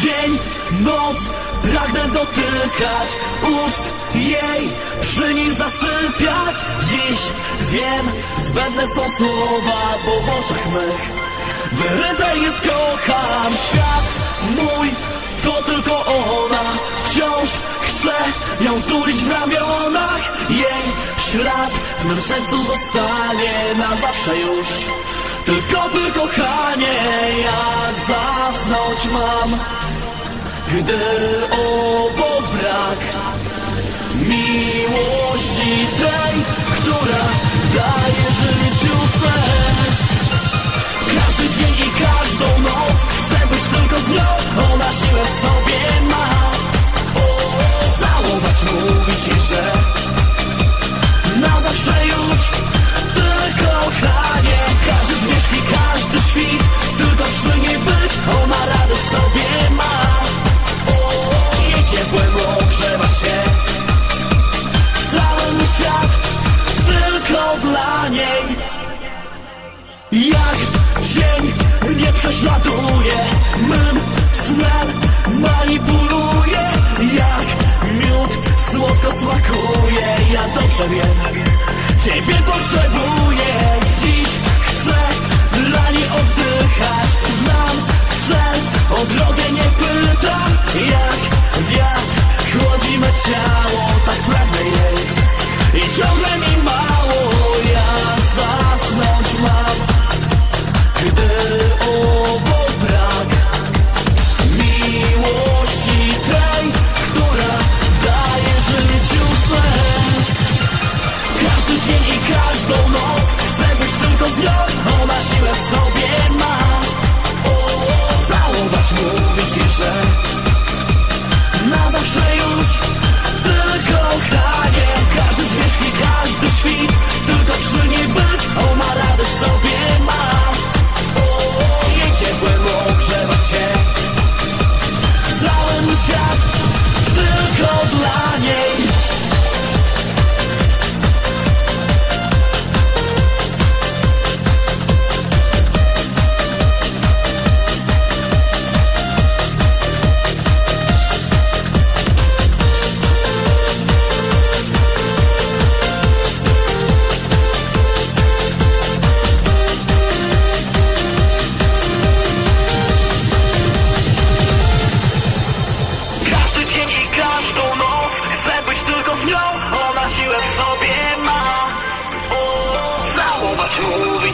Dzień, noc, pragnę dotykać ust jej, przy nich zasypiać. Dziś wiem, zbędne są słowa, bo w oczach mych wyryte jest kocham Świat mój, to tylko ona, wciąż chcę ją tulić w ramionach. Jej ślad w mym sercu zostanie na zawsze już. Tylko ty kochanie, jak zasnąć mam? Gdy obok brak Miłości tej, która prześladuje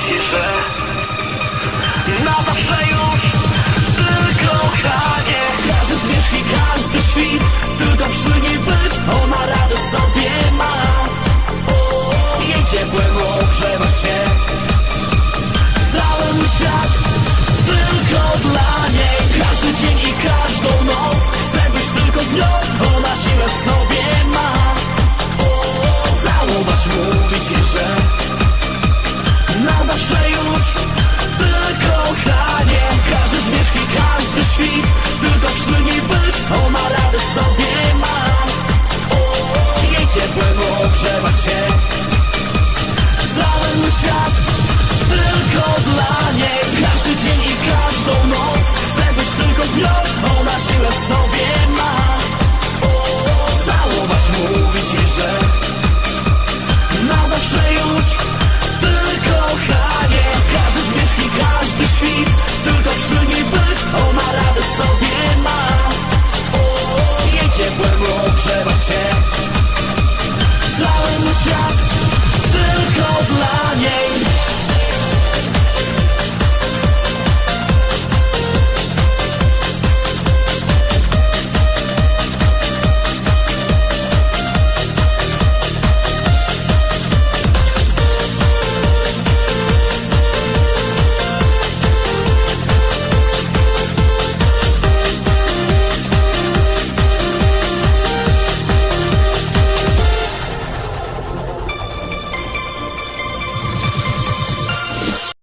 ci, że na zawsze już tylko kochanie Każdy zmierzch i każdy świt. świat tylko dla niej.